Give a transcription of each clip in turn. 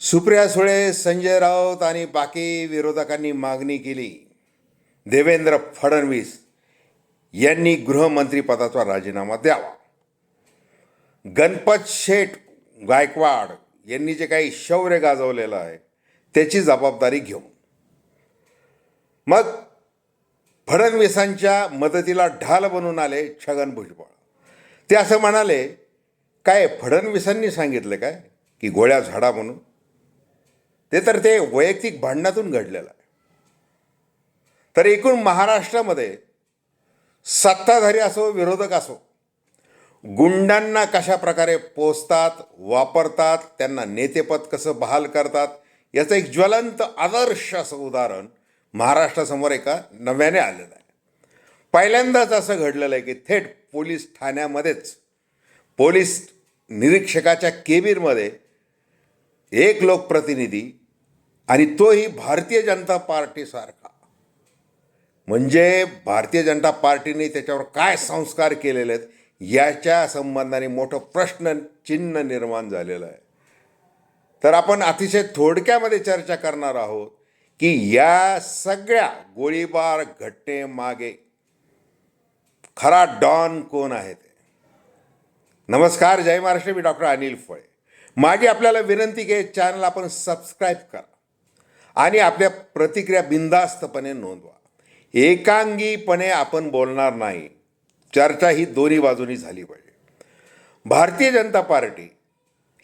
सुप्रिया सुळे संजय राऊत आणि बाकी विरोधकांनी मागणी केली. देवेंद्र फडणवीस यांनी गृहमंत्रीपदाचा राजीनामा द्यावा. गणपत शेठ गायकवाड यांनी जे काही शौर्य गाजवलेलं आहे त्याची जबाबदारी घेऊन. मग फडणवीसांच्या मदतीला ढाल बनून आले छगन भुजबळ. ते असं म्हणाले काय फडणवीसांनी सांगितलं काय? की गोळ्या झाडा म्हणून ते तर ते वैयक्तिक भांडणातून घडलेलं आहे. तर एकूण महाराष्ट्रामध्ये सत्ताधारी असो विरोधक असो गुंडांना कशा प्रकारे पोचतात वापरतात त्यांना नेतेपद कसं बहाल करतात याचं एक ज्वलंत आदर्श असं उदाहरण महाराष्ट्रासमोर एका नव्याने आलेलं आहे. पहिल्यांदाच असं घडलेलं आहे की थेट पोलीस ठाण्यामध्येच पोलीस निरीक्षकाच्या केबिनमध्ये एक लोकप्रतिनिधी आणि तोही भारतीय जनता पार्टीसारखा. म्हणजे भारतीय जनता पार्टीने त्याच्यावर काय संस्कार केलेले आहेत याच्या संबंधाने मोठं प्रश्न चिन्ह निर्माण झालेलं आहे. तर आपण अतिशय थोडक्यामध्ये चर्चा करणार आहोत की या सगळ्या गोळीबार घटनेमागे खरा डॉन कोण आहे ते. नमस्कार जय महाराष्ट्र मी डॉक्टर अनिल फळे. माझी आपल्याला विनंती की चॅनल आपण सबस्क्राईब करा. आणि आपल्या प्रतिक्रिया बिंदास्तपणे नोंदवा. एकांगीपणे आपण बोलणार नाही. चर्चा ही दोन्ही बाजूनी झाली पाहिजे. भारतीय जनता पार्टी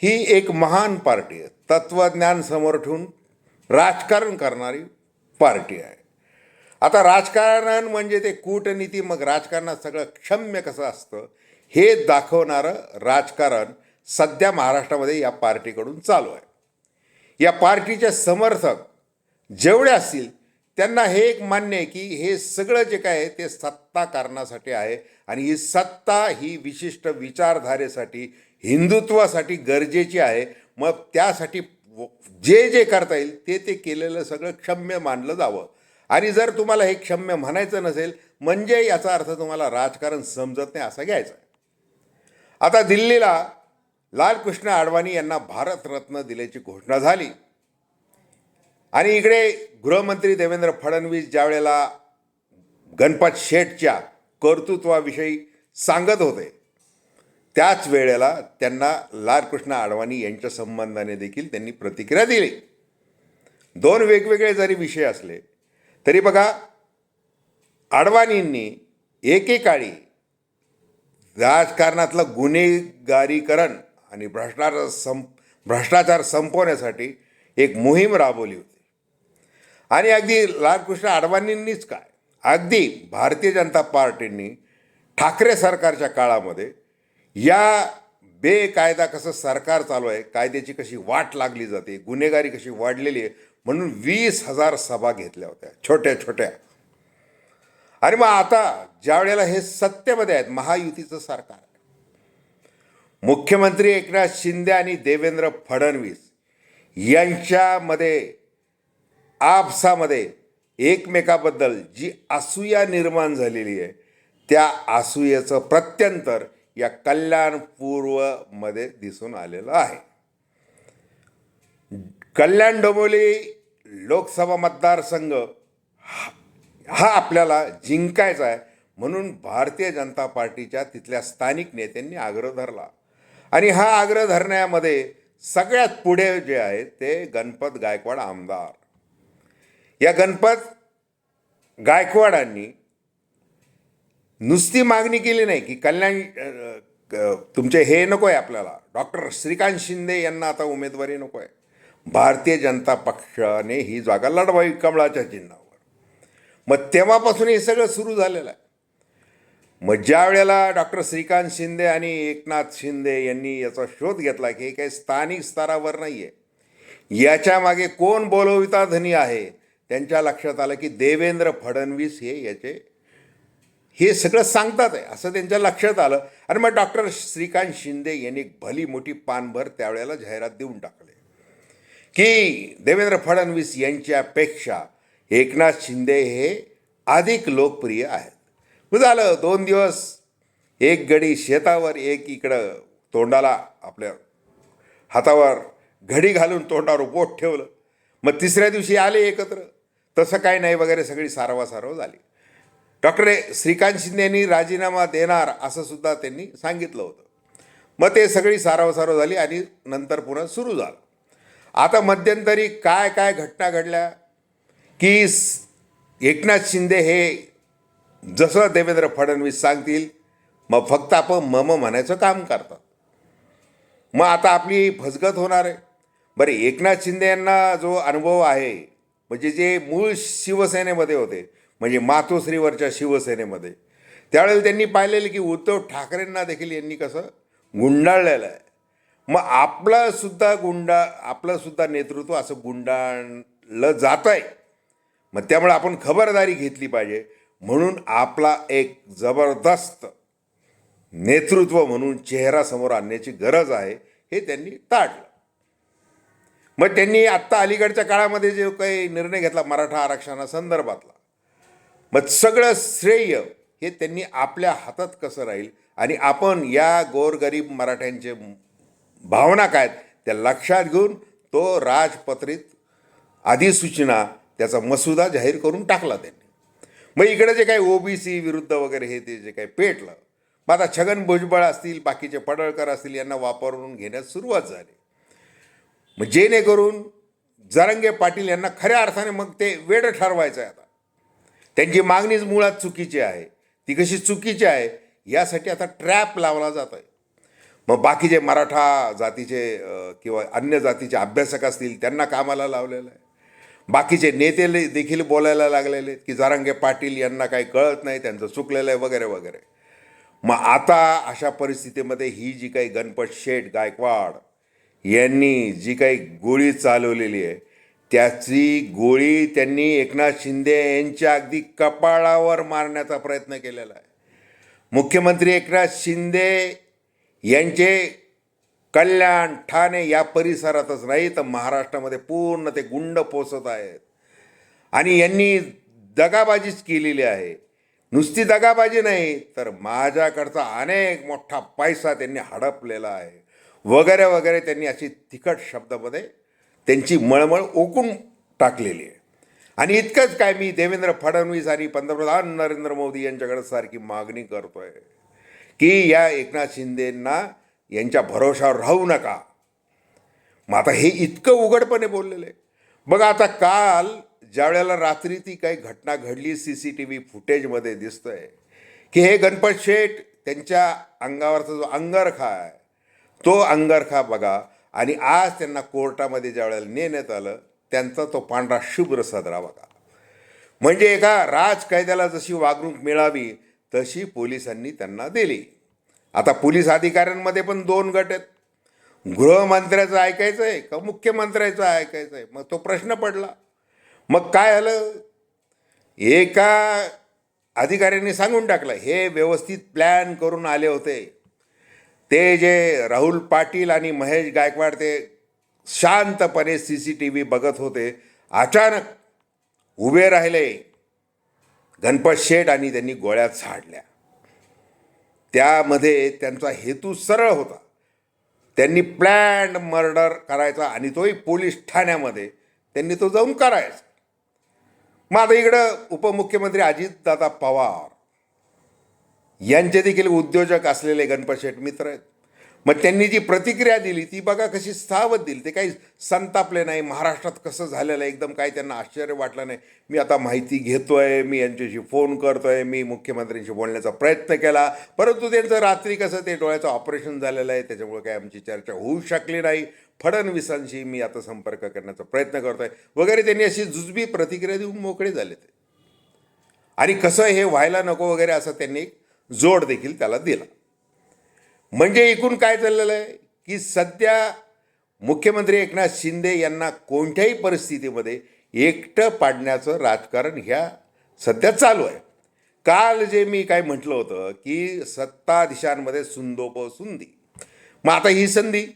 ही एक महान पार्टी आहे. तत्त्वज्ञान समोर ठेवून राजकारण करणारी पार्टी आहे. आता राजकारण म्हणजे ते कूटनीती मग राजकारणात सगळं क्षम्य कसं असतं हे दाखवणारं राजकारण सध्या महाराष्ट्रामध्ये या पार्टीकडून चालू आहे. या पार्टीचे समर्थक जेवढे असतील त्यांना हे एक मान्य आहे की हे सगळं जे काय आहे ते सत्ता कारणासाठी आहे. आणि ही सत्ता ही विशिष्ट विचारधारेसाठी हिंदुत्वासाठी गरजेची आहे. मग त्यासाठी जे जे करता येईल ते ते केलेलं सगळं क्षम्य मानलं जावं. आणि जर तुम्हाला हे क्षम्य म्हणायचं नसेल म्हणजे याचा अर्थ तुम्हाला राजकारण समजत नाही असं घ्यायचं आहे. आता दिल्लीला लालकृष्ण आडवाणी यांना भारतरत्न दिल्याची घोषणा झाली. आणि इकडे गृहमंत्री देवेंद्र फडणवीस ज्यावेळेला गणपत शेठच्या कर्तृत्वाविषयी सांगत होते त्याच वेळेला त्यांना लालकृष्ण अडवाणी यांच्या संबंधाने देखील त्यांनी प्रतिक्रिया दिली. दोन वेगवेगळे जरी विषय असले तरी बघा अडवाणींनी एकेकाळी राजकारणातलं गुन्हेगारीकरण आणि भ्रष्टाचार संप भ्रष्टाचार संपवण्यासाठी एक मोहीम राबवली होती. आणि अगदी लालकृष्ण अडवाणींनीच काय? अगदी भारतीय जनता पार्टींनी ठाकरे सरकारच्या काळामध्ये या बेकायदा कसं सरकार चालू आहे कायद्याची कशी वाट लागली जाते गुन्हेगारी कशी वाढलेली आहे म्हणून वीस हजार सभा घेतल्या होत्या छोट्या छोट्या. आणि मग आता ज्या वेळेला हे सत्तेमध्ये आहेत महायुतीचं सरकार मुख्यमंत्री एकनाथ शिंदे आणि देवेंद्र फडणवीस यांच्यामध्ये आपसामध्ये एकमेकाबद्दल जी असूया निर्माण झालेली आहे त्या असूयेचं प्रत्यंतर या कल्याणपूर्वमध्ये दिसून आलेलं आहे. कल्याण डोंबिवली लोकसभा मतदारसंघ हा- हा आपल्याला जिंकायचा आहे म्हणून भारतीय जनता पार्टीच्या तिथल्या स्थानिक नेत्यांनी आग्रह धरला. आणि हा आग्रह धरण्यामध्ये सगळ्यात पुढे जे आहे ते गणपत गायकवाड आमदार. या गणपत गायकवाडांनी नुसती मागणी केली नाही की कल्याण तुमचे हे नको आहे आपल्याला. डॉक्टर श्रीकांत शिंदे यांना आता उमेदवारी नको आहे भारतीय जनता पक्षाने ही जागा लढवावी कमळाच्या चिन्हावर. मग तेव्हापासून हे सगळं सुरू झालेलं आहे. मग ज्या वेळेला डॉक्टर श्रीकांत शिंदे आणि एकनाथ शिंदे यांनी याचा शोध घेतला की हे काही स्थानिक स्तरावर नाही आहे याच्या मागे कोण बोलविता धनी आहे? त्यांच्या लक्षात आलं की देवेंद्र फडणवीस हे याचे हे सगळं सांगतात आहे असं त्यांच्या लक्षात आलं. आणि मग डॉक्टर श्रीकांत शिंदे यांनी भली मोठी पानभर त्यावेळेला जाहिरात देऊन टाकले. की देवेंद्र फडणवीस यांच्यापेक्षा एकनाथ शिंदे हे अधिक लोकप्रिय आहेत. मग झालं दोन दिवस एक गडी शेतावर एक इकडं तोंडाला आपल्या हातावर घडी घालून तोंडावर बोट ठेवलं. मग तिसऱ्या दिवशी आले एकत्र. तसं काही नाही वगैरे सगळी सारवासारव झाली. डॉक्टर श्रीकांत शिंदे यांनी राजीनामा देणार असं सुद्धा त्यांनी सांगितलं होतं. मग ते सगळी सारवासारव झाली आणि नंतर पुन्हा सुरू झालं. आता मध्यंतरी काय काय घटना घडल्या? की एकनाथ शिंदे हे जसं देवेंद्र फडणवीस सांगतील मग फक्त आपण मम म्हणायचं काम करतात. मग आता आपली फसगत होणार आहे. बरं एकनाथ शिंदे यांना जो अनुभव आहे म्हणजे जे मूळ शिवसेनेमध्ये होते म्हणजे मातोश्रीवरच्या शिवसेनेमध्ये त्यावेळेला त्यांनी पाहिलेलं की उद्धव ठाकरेंना देखील यांनी कसं गुंडाळलेलं आहे. मग आपलंसुद्धा गुंडा आपलंसुद्धा नेतृत्व असं गुंडाळलं जात आहे मग त्यामुळे आपण खबरदारी घेतली पाहिजे. म्हणून आपला एक जबरदस्त नेतृत्व म्हणून चेहरा समोर आणण्याची गरज आहे हे त्यांनी ताडलं मग त्यांनी आत्ता अलीकडच्या काळामध्ये जो काही निर्णय घेतला मराठा आरक्षणासंदर्भातला मग सगळं श्रेय हे त्यांनी आपल्या हातात कसं राहील आणि आपण या गोरगरीब मराठ्यांचे भावना काय त्या लक्षात घेऊन तो राजपत्रित अधिसूचना त्याचा मसुदा जाहीर करून टाकला त्यांनी. मग इकडे जे काही ओबीसी विरुद्ध वगैरे हे ते जे काही पेटलं मग आता छगन भुजबळ असतील बाकीचे पडळकर असतील यांना वापरून घेण्यास सुरुवात झाली. मग जेणेकरून जरंगे पाटील यांना खऱ्या अर्थाने मग ते वेड ठरवायचं आहे आता. त्यांची मागणीच मुळात चुकीची आहे. ती कशी चुकीची आहे यासाठी आता ट्रॅप लावला जात आहे मग बाकीचे मराठा जातीचे किंवा अन्य जातीचे अभ्यासक असतील त्यांना कामाला लावलेलं आहे. बाकीचे नेते देखील बोलायला लागलेले आहेत की जारांगे पाटील यांना काही कळत नाही त्यांचं चुकलेलं आहे वगैरे वगैरे. मग आता अशा परिस्थितीमध्ये ही जी काही गणपत शेठ गायकवाड यांनी जी काही गोळी चालवलेली आहे त्याची गोळी त्यांनी एकनाथ शिंदे यांच्या अगदी कपाळावर मारण्याचा प्रयत्न केलेला आहे. मुख्यमंत्री एकनाथ शिंदे यांचे कल्याण ठाणे या परिसरातच नाही तर महाराष्ट्रामध्ये पूर्ण ते गुंड पोचत आहेत. आणि यांनी दगाबाजीच केलेली आहे. नुसती दगाबाजी नाही तर माझ्याकडचा अनेक मोठा पैसा त्यांनी हडपलेला आहे. वगैरे वगैरे त्यांनी अशी तिखट शब्दामध्ये त्यांची मळमळ ओकून टाकलेली आहे. आणि इतकंच काय मी देवेंद्र फडणवीस आणि पंतप्रधान नरेंद्र मोदी यांच्याकडे सारखी मागणी करतोय की या एकनाथ शिंदेंना यांच्या भरोशावर राहू नका. मग आता हे इतकं उघडपणे बोललेलं. आहे बघा आता काल ज्या वेळेला रात्री ती काही घटना घडली सी सी टी व्ही फुटेजमध्ये दिसतंय की हे गणपत शेठ त्यांच्या अंगावरचा जो अंगरखा आहे तो अंगरखा बघा. आणि आज त्यांना कोर्टामध्ये ज्या वेळेला नेण्यात आलं त्यांचा तो पांढरा शुभ्र सदरा बघा. म्हणजे एका राजकायद्याला जशी वागणूक मिळावी तशी पोलिसांनी त्यांना दिली. आता पोलीस अधिकाऱ्यांमध्ये पण दोन गट आहेत. गृहमंत्र्याचं ऐकायचं आहे का मुख्यमंत्र्याचं ऐकायचं आहे? मग तो प्रश्न पडला. मग काय झालं? एका अधिकाऱ्यांनी सांगून टाकलं हे व्यवस्थित प्लॅन करून आले होते. ते जे राहुल पाटील आणि महेश गायकवाड ते शांतपणे सी सी टी व्ही बघत होते अचानक उभे राहिले. गणपत शेठ आणि त्यांनी गोळ्या झाडल्या. त्यामध्ये त्यांचा हेतू सरळ होता. त्यांनी प्लॅन्ड मर्डर करायचा आणि तोही पोलीस ठाण्यामध्ये. त्यांनी तो जाऊन करायचा. मग आता इकडं उपमुख्यमंत्री अजितदादा पवार. यांचे देखील उद्योजक असलेले गणपत शेठ मित्र आहेत. मग त्यांनी जी प्रतिक्रिया दिली ती बघा कशी सावध दिली. ते काही संतापले नाही महाराष्ट्रात कसं झालेलं आहे एकदम काही त्यांना आश्चर्य वाटलं नाही. मी आता माहिती घेतो आहे मी यांच्याशी फोन करतो आहे मी मुख्यमंत्र्यांशी बोलण्याचा प्रयत्न केला. परंतु त्यांचं रात्री कसं ते डोळ्याचं ऑपरेशन झालेलं आहे त्याच्यामुळे काही आमची चर्चा होऊ शकली नाही. फडणवीसांशी मी आता संपर्क करण्याचा प्रयत्न करतो आहे वगैरे त्यांनी अशी जुजबी प्रतिक्रिया देऊन मोकळे झाले ते. आणि कसं हे व्हायला नको वगैरे असं त्यांनी जोड देखील त्याला दिला. म्हणजे एकूण काय चाललेलं आहे? की सध्या मुख्यमंत्री एकनाथ शिंदे यांना कोणत्याही परिस्थितीमध्ये एकटं पाडण्याचं राजकारण ह्या सध्या चालू आहे. काल जे मी काय म्हटलं होतं की सत्ताधीशांमध्ये सुंदोप सुंदी. मग आता ही संधी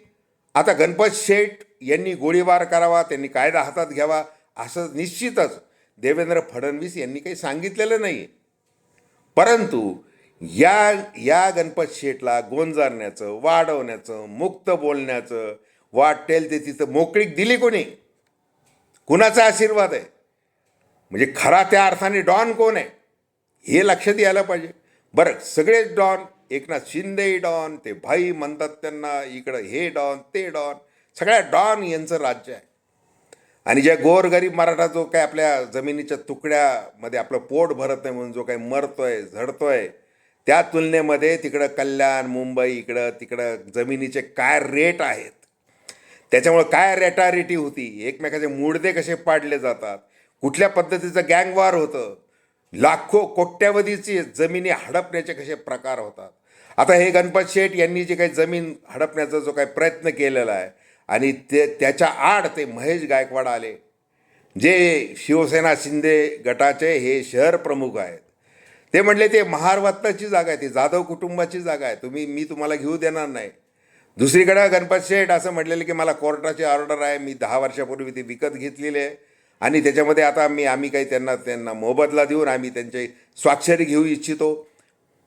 आता गणपत शेठ यांनी गोळीबार करावा त्यांनी कायदा हातात घ्यावा असं निश्चितच देवेंद्र फडणवीस यांनी काही सांगितलेलं नाही परंतु या या गणपत शेठला गोंजारण्याचं वाढवण्याचं मुक्त बोलण्याचं वाटेल ते तिथं मोकळीक दिली कोणी? कुणाचा आशीर्वाद आहे? म्हणजे खरा त्या अर्थाने डॉन कोण आहे? हे लक्षात यायला पाहिजे. बरं सगळेच डॉन एकनाथ शिंदेही डॉन ते भाई म्हणतात त्यांना इकडं हे डॉन ते डॉन सगळ्या डॉन यांचं राज्य आहे. आणि ज्या गोरगरीब मराठा जो काय आपल्या जमिनीच्या तुकड्यामध्ये आपलं पोट भरत नाही म्हणून जो काही मरतोय झडतोय त्या तुलनेमध्ये तिकडं कल्याण मुंबई इकडं तिकडं जमिनीचे काय रेट आहेत? त्याच्यामुळं काय रेटारेटी होती? एकमेकाचे मुडदे कसे पाडले जातात? कुठल्या पद्धतीचं गँगवार होतं? लाखो कोट्यावधीची जमिनी हडपण्याचे कसे प्रकार होतात? आता हे गणपत शेठ यांनी जे काही जमीन हडपण्याचा जो काही प्रयत्न केलेला आहे आणि ते त्याच्या आड ते महेश गायकवाड आले जे शिवसेना शिंदे गटाचे हे शहर प्रमुख आहेत. ते म्हणले ते महारवत्ताची जागा आहे ती जाधव कुटुंबाची जागा आहे तुम्ही मी तुम्हाला घेऊ देणार नाही. दुसरीकडं गणपत शेठ असं म्हटलेलं की मला कोर्टाची ऑर्डर आहे मी दहा वर्षापूर्वी ती विकत घेतलेली आहे आणि त्याच्यामध्ये आता मी आम्ही काही त्यांना त्यांना मोबदला देऊन आम्ही त्यांचे स्वाक्षरी घेऊ इच्छितो.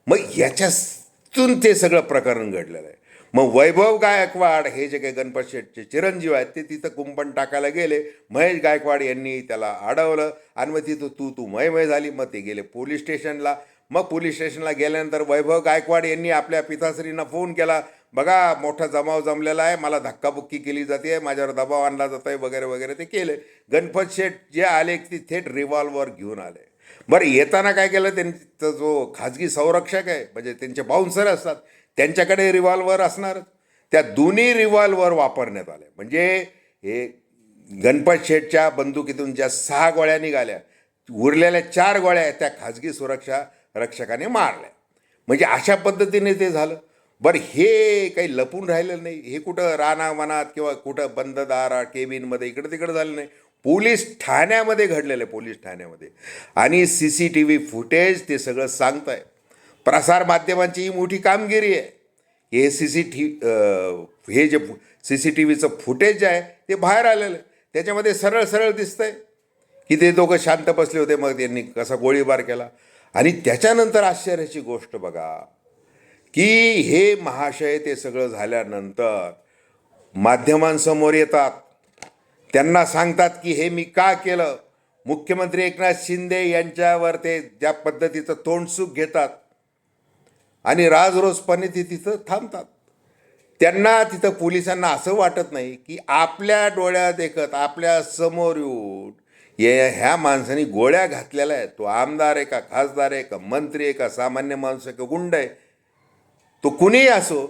मग याच्यातून ते सगळं प्रकरण घडलेलं आहे. मग वैभव गायकवाड हे जे काही गणपत शेठचे चिरंजीव आहेत ते तिथं कुंपण टाकायला गेले. महेश गायकवाड यांनी त्याला अडवलं. आणि मग तिथं तू तू मयमय झाली. मग ते गेले पोलीस स्टेशनला. मग पोलीस स्टेशनला गेल्यानंतर वैभव गायकवाड यांनी आपल्या पिताश्रींना फोन केला. बघा मोठा जमाव जमलेला आहे. मला धक्काबुक्की केली जाते. माझ्यावर दबाव आणला जात आहे वगैरे वगैरे ते केले. गणपत शेठ जे आले ते थेट रिव्हॉल्वर घेऊन आले. बरं येताना काय केलं? त्यांचा जो खाजगी संरक्षक आहे म्हणजे त्यांचे बाउन्सर असतात त्यांच्याकडे रिव्हॉल्वर असणार. त्या दोन्ही रिव्हॉल्वर वापरण्यात आले म्हणजे हे गणपत शेठच्या बंदुकीतून ज्या सहा गोळ्या निघाल्या उरलेल्या चार गोळ्या त्या खाजगी सुरक्षा रक्षकाने मारल्या. म्हणजे अशा पद्धतीने ते झालं. बरं हे काही लपून राहिलं नाही. हे कुठं रानावनात किंवा कुठं बंद दारा केबिनमध्ये इकडं तिकडं झालं नाही. पोलीस ठाण्यामध्ये घडलेलं आहे पोलीस ठाण्यामध्ये. आणि C C T V footage ते सगळं सांगत आहे प्रसारमाध्यमांची ही मोठी कामगिरी आहे. हे सी सी टी हे जे सी सी टी व्हीचं फुटेज जे आहे ते बाहेर आलेलं आहे. त्याच्यामध्ये सरळ सरळ दिसतंय की ते दोघं शांत बसले होते मग त्यांनी कसा गोळीबार केला. आणि त्याच्यानंतर आश्चर्याची गोष्ट बघा की हे महाशय ते सगळं झाल्यानंतर माध्यमांसमोर येतात. त्यांना सांगतात की हे मी का केलं? मुख्यमंत्री एकनाथ शिंदे यांच्यावर ते ज्या पद्धतीचं तोंडसुख घेतात आणि राजरोसपणे ते तिथं थांबतात. त्यांना तिथं पोलिसांना असं वाटत नाही की आपल्या डोळ्यात देखत आपल्यासमोर येऊन ये ह्या माणसाने गोळ्या घातलेल्या आहेत. तो आमदार आहे का खासदार आहे का मंत्री आहे का सामान्य माणूस आहे का गुंड आहे. तो कुणीही असो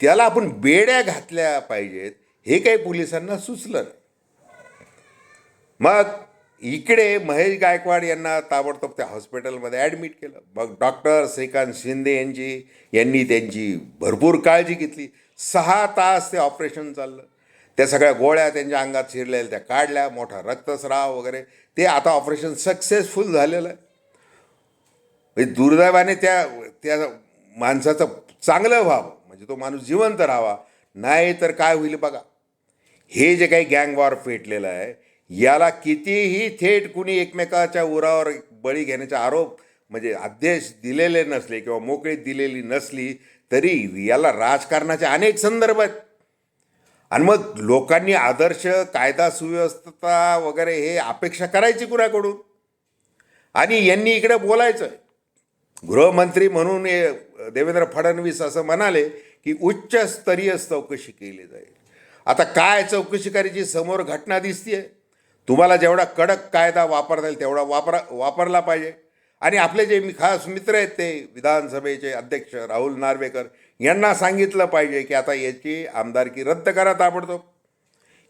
त्याला आपण बेड्या घातल्या पाहिजेत. हे काही पोलिसांना सुचलं नाही. मग इकडे महेश गायकवाड यांना ताबडतोब त्या हॉस्पिटलमध्ये ॲडमिट केलं. मग डॉक्टर श्रीकांत शिंदे यांची यांनी त्यांची भरपूर काळजी घेतली. सहा तास ते ऑपरेशन चाललं. त्या सगळ्या गोळ्या त्यांच्या अंगात शिरलेल्या त्या काढल्या मोठा रक्तस्राव वगैरे. ते आता ऑपरेशन सक्सेसफुल झालेलं. आहे म्हणजे दुर्दैवाने त्या त्या माणसाचं चांगलं व्हावं. म्हणजे तो माणूस जिवंत राहावा. नाही तर काय होईल बघा. हे जे काही गँग वॉर पेटलेलं आहे याला कितीही थेट कुणी एकमेकाच्या उरावर बळी घेण्याचा आरोप म्हणजे आदेश दिलेले नसले किंवा मोकळी दिलेली नसली तरी याला राजकारणाचे अनेक संदर्भ आहेत. आणि मग लोकांनी आदर्श कायदा सुव्यवस्था वगैरे हे अपेक्षा करायची कुणाकडून? आणि यांनी इकडे बोलायचं गृहमंत्री म्हणून देवेंद्र फडणवीस असं म्हणाले की उच्चस्तरीय चौकशी केली जाईल. आता काय चौकशी करायची समोर घटना दिसतीये? तुम्हाला जेवढा कडक कायदा वापरता येईल तेवढा वापरा वापरला पाहिजे. आणि आपले जे मी खास मित्र आहेत ते विधानसभेचे अध्यक्ष राहुल नार्वेकर यांना सांगितलं पाहिजे की आता याची आमदारकी रद्द करा ताबडतोब.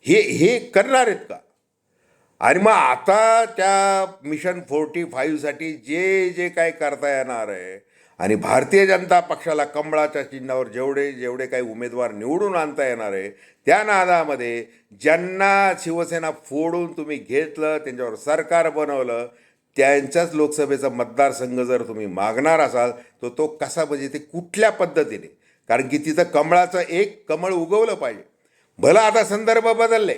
हे हे करणार आहेत का? आणि मग आता त्या मिशन फोर्टी फाईव्हसाठी जे जे काय करता येणार आहे आणि भारतीय जनता पक्षाला कमळाच्या चिन्हावर जेवढे जेवढे काही उमेदवार निवडून आणता येणार आहे त्या नादामध्ये ज्यांना शिवसेना फोडून तुम्ही घेतलं त्यांच्यावर सरकार बनवलं त्यांच्याच लोकसभेचा मतदारसंघ जर तुम्ही मागणार असाल तर तो कसा म्हणजे ते कुठल्या पद्धतीने? कारण की तिथं कमळाचं एक कमळ उगवलं पाहिजे. भलं आता संदर्भ बदलले.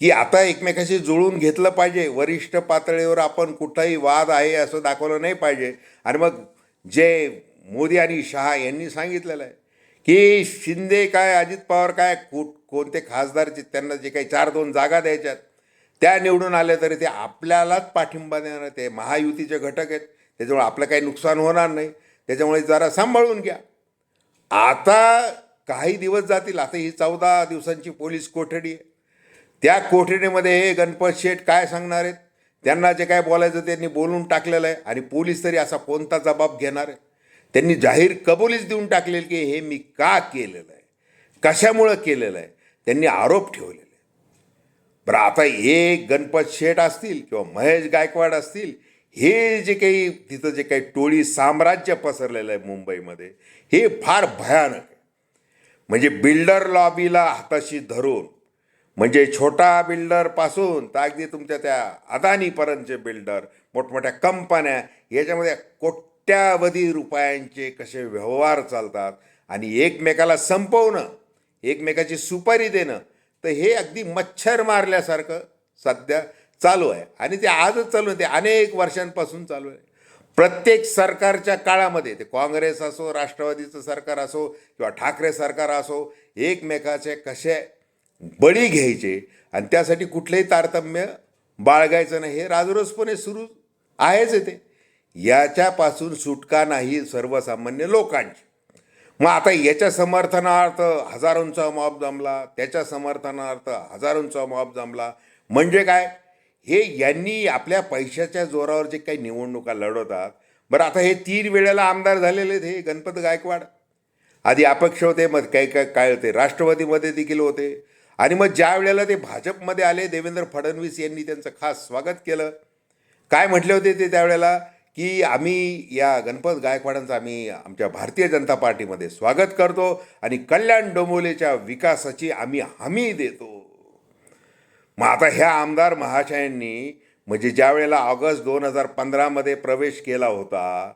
की आता एकमेकाशी जुळून घेतलं पाहिजे. वरिष्ठ पातळीवर आपण कुठलाही वाद आहे असं दाखवलं नाही पाहिजे. आणि मग जे मोदी आणि शहा यांनी सांगितलेलं आहे की शिंदे काय अजित पवार काय कुठ कोणते खासदार जे त्यांना जे काही चार दोन जागा द्यायच्यात त्या निवडून आल्या तरी ते आपल्यालाच पाठिंबा देणार ते महायुतीचे घटक आहेत. त्याच्यामुळे आपलं काही नुकसान होणार नाही. त्याच्यामुळे जरा सांभाळून घ्या. आता काही दिवस जातील. आता ही चौदा दिवसांची पोलीस कोठडी आहे. त्या कोठडीमध्ये हे गणपत शेठ काय सांगणार आहेत? त्यांना जे काय बोलायचं त्यांनी बोलून टाकलेलं आहे. आणि पोलीस तरी असा कोणता जबाब घेणार आहे? त्यांनी जाहीर कबुलीच देऊन टाकलेलं की हे मी का केलेलं आहे? कशामुळं केलेलं आहे? त्यांनी आरोप ठेवलेले बरं आता हे गणपत शेठ असतील किंवा महेश गायकवाड असतील हे जे काही तिथं जे काही टोळी साम्राज्य पसरलेलं आहे मुंबईमध्ये हे फार भयानक आहे. म्हणजे बिल्डर लॉबीला हाताशी धरून म्हणजे छोटा बिल्डरपासून तर अगदी तुमच्या त्या अदानीपर्यंतचे बिल्डर मोठमोठ्या कंपन्या याच्यामध्ये कोट्यावधी रुपयांचे कसे व्यवहार चालतात आणि एकमेकाला संपवणं एकमेकाची सुपारी देणं तर हे अगदी मच्छर मारल्यासारखं सध्या चालू आहे. आणि ते आजच चालू आहे ते अनेक वर्षांपासून चालू आहे. प्रत्येक सरकारच्या काळामध्ये ते काँग्रेस असो राष्ट्रवादीचं सरकार असो किंवा ठाकरे सरकार असो एकमेकाचे कसे बळी घ्यायचे आणि त्यासाठी कुठलंही तारतम्य बाळगायचं नाही. हे राजरोसपणे सुरू आहेच ते याच्यापासून सुटका नाही सर्वसामान्य लोकांची. मग आता याच्या समर्थनार्थ हजारोंचा मॉब जमला त्याच्या समर्थनार्थ हजारोंचा मॉब जमला. म्हणजे काय? हे यांनी आपल्या पैशाच्या जोरावर जे काही निवडणुका लढवतात बरं आता हे तीन वेळेला आमदार झालेले आहेत हे गणपत गायकवाड. आधी अपक्ष होते मग काही काय काय होते. राष्ट्रवादीमध्ये देखील होते. आणि मग ज्या वेळेला ते भाजपमध्ये आले देवेंद्र फडणवीस यांनी त्यांचं खास स्वागत केलं. काय म्हटले होते ते त्यावेळेला? की आम्ही या गणपत गायकवाडांचं आम्ही आमच्या भारतीय जनता पार्टीमध्ये स्वागत करतो आणि कल्याण डोंबोलेच्या विकासाची आम्ही हमी देतो. मग आता ह्या आमदार महाशयांनी म्हणजे ज्या वेळेला ऑगस्ट दोन हजार पंधरामध्ये प्रवेश केला होता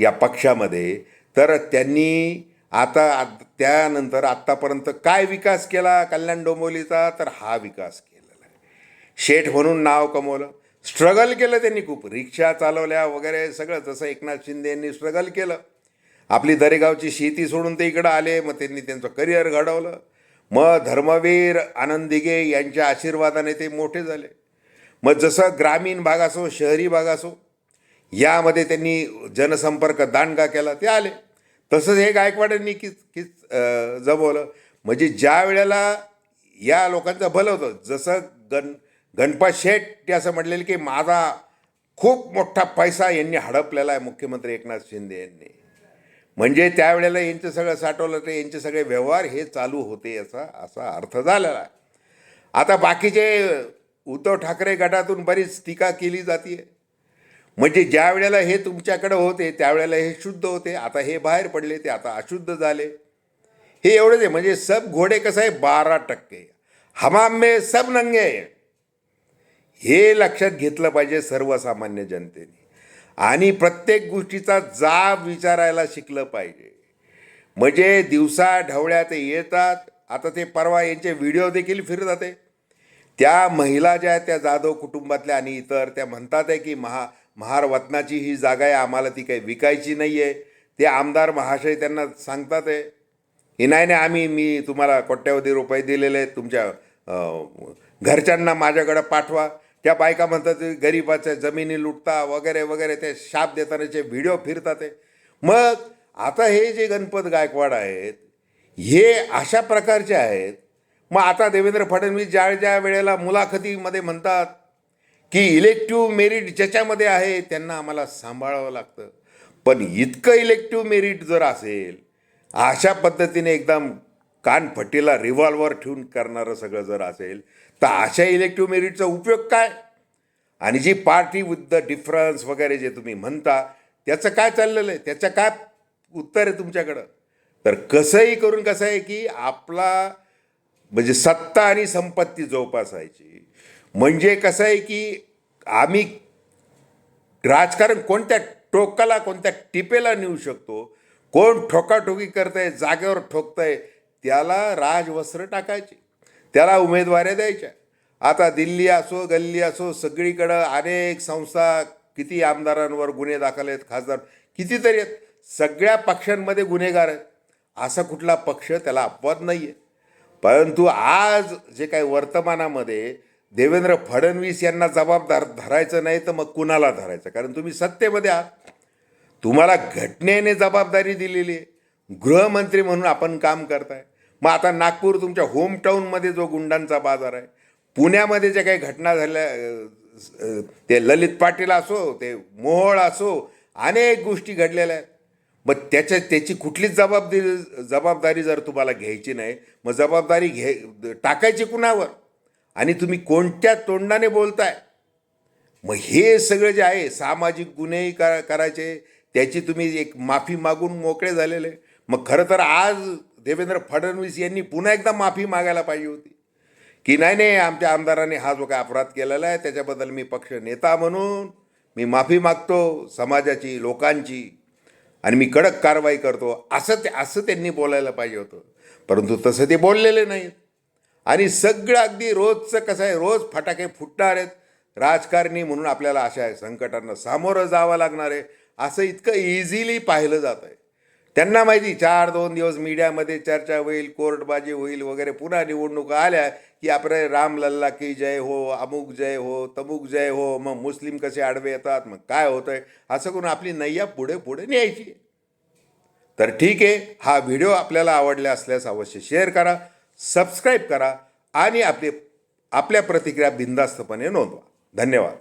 या पक्षामध्ये तर त्यांनी आता त्यानंतर आत्तापर्यंत काय विकास केला कल्याण डोंबोलीचा तर हा विकास केलेला आहे. शेठ म्हणून नाव कमवलं. स्ट्रगल केलं त्यांनी खूप. रिक्षा चालवल्या वगैरे सगळं जसं एकनाथ शिंदे यांनी स्ट्रगल केलं. आपली दरेगावची शेती सोडून ते इकडं आले मग त्यांनी त्यांचं करिअर घडवलं. मग धर्मवीर आनंद दिघे यांच्या आशीर्वादाने ते मोठे झाले. मग जसं ग्रामीण भाग असो शहरी भाग असो यामध्ये त्यांनी जनसंपर्क दांडगा केला ते आले. तसंच हे गायकवाडांनी किच किच जमवलं. म्हणजे ज्या वेळेला या लोकांचं भलं होतं जसं गण गणपत शेठ ते असं म्हटलेलं की माझा खूप मोठा पैसा यांनी हडपलेला आहे मुख्यमंत्री एकनाथ शिंदे यांनी. म्हणजे त्यावेळेला यांचं सगळं साठवलं तर यांचे सगळे व्यवहार हे चालू होते याचा असा अर्थ झालेला आहे. आता बाकीचे उद्धव ठाकरे गटातून बरीच टीका केली जाते म्हणजे ज्या वेळेला हे तुमच्याकडे होते त्यावेळेला हे शुद्ध होते. आता हे बाहेर पडले ते आता अशुद्ध झाले. हे एवढंच आहे. म्हणजे सब घोडे कसं आहे? बारा टक्के. हमाम मे सब नंगे. हे लक्षात घेतलं पाहिजे सर्वसामान्य जनतेने. आणि प्रत्येक गोष्टीचा जाब विचारायला शिकलं पाहिजे. म्हणजे दिवसा ढवळ्या ते येतात. आता ते परवा यांचे व्हिडिओ देखील फिरत आहे त्या महिला ज्या आहेत त्या जाधव कुटुंबातल्या आणि इतर त्या म्हणतात आहे की महा महारवतनाची ही जागा आहे आम्हाला ती काही विकायची नाही आहे ते आमदार महाशय त्यांना सांगतात आहे. की नाही नाही आम्ही मी तुम्हाला कोट्यावधी रुपये दिलेले आहेत तुमच्या घरच्यांना माझ्याकडं पाठवा. त्या बायका म्हणतात की गरिबाच्या जमिनी लुटता वगैरे वगैरे ते शाप देतानाचे व्हिडिओ फिरतात आहे. मग आता हे जे गणपत गायकवाड आहेत हे अशा प्रकारचे आहेत. मग आता देवेंद्र फडणवीस ज्या ज्या वेळेला मुलाखतीमध्ये म्हणतात की इलेक्टिव्ह मेरिट ज्याच्यामध्ये आहे त्यांना आम्हाला सांभाळावं लागतं. पण इतकं इलेक्टिव्ह मेरिट जर असेल अशा पद्धतीने एकदम कानफट्टीला रिव्हॉल्वर ठेवून करणारं सगळं जर असेल तर अशा इलेक्टिव्ह मेरिटचा उपयोग काय? आणि जी पार्टी विथ द डिफरन्स वगैरे जे तुम्ही म्हणता त्याचं काय चाललेलं आहे? त्याचं काय उत्तर आहे तुमच्याकडं? तर कसंही करून कसं आहे की आपला म्हणजे सत्ता आणि संपत्ती जोपासायची. म्हणजे कसं आहे की आम्ही राजकारण कोणत्या टोकाला कोणत्या टिपेला नेऊ शकतो? कोण ठोकाठोकी करतंय जागेवर ठोकतंय त्याला राजवस्त्र टाकायचे. त्याला उमेदवाऱ्या द्यायच्या. आता दिल्ली असो गल्ली असो सगळीकडं अनेक संस्था किती आमदारांवर गुन्हे दाखल आहेत खासदार कितीतरी आहेत. सगळ्या पक्षांमध्ये गुन्हेगार आहेत. असा कुठला पक्ष त्याला अपवाद नाही आहे परंतु आज जे काही वर्तमानामध्ये देवेंद्र फडणवीस यांना जबाबदार धरायचं नाही तर मग कुणाला धरायचं? कारण तुम्ही सत्तेमध्ये आहात. तुम्हाला घटनेने जबाबदारी दिलेली आहे. गृहमंत्री म्हणून आपण काम करताय. मग आता नागपूर तुमच्या होमटाऊनमध्ये जो गुंडांचा बाजार आहे पुण्यामध्ये ज्या काही घटना झाल्या ते ललित पाटील असो ते मोहोळ असो अनेक गोष्टी घडलेल्या आहेत. मग त्याच्या त्याची कुठलीच जबाबदारी जबाबदारी जर तुम्हाला घ्यायची नाही मग जबाबदारी घे टाकायची कुणावर? आणि तुम्ही कोणत्या तोंडाने बोलताय? मग हे सगळं जे आहे सामाजिक गुन्हेही करा करायचे त्याची तुम्ही एक माफी मागून मोकळे झालेले. मग खरं तर आज देवेंद्र फडणवीस यांनी पुन्हा एकदा माफी मागायला पाहिजे होती. की नाही नाही आमच्या आमदाराने हा जो काय अपराध केलेला आहे त्याच्याबद्दल मी पक्ष नेता म्हणून मी माफी मागतो समाजाची लोकांची आणि मी कडक कारवाई करतो. असं ते असं त्यांनी बोलायला पाहिजे होतं. परंतु तसं ते बोललेले नाहीत. आणि सगळं अगदी रोजचं कसं आहे रोज फटाके फुटणार आहेत. राजकारणी म्हणून आपल्याला अशा संकटांना सामोरं जावं लागणार आहे. असं इतकं इझिली पाहिलं जात आहे. त्यांना माहिती चार दोन दिवस मीडियामध्ये चर्चा होईल कोर्टबाजी होईल वगैरे. पुन्हा निवडणुका आल्या की आपले रामलल्ला की जय हो अमुक जय हो तमुक जय हो मग मुस्लिम कसे आडवे येतात मग काय होतंय? असं करून आपली नैया पुढे पुढे न्यायची तर ठीक आहे हा व्हिडिओ आपल्याला आवडला असल्यास अवश्य शेअर करा. सबस्क्राईब करा आणि आपले आपल्या प्रतिक्रिया बिंदास्तपणे नोंदवा. धन्यवाद.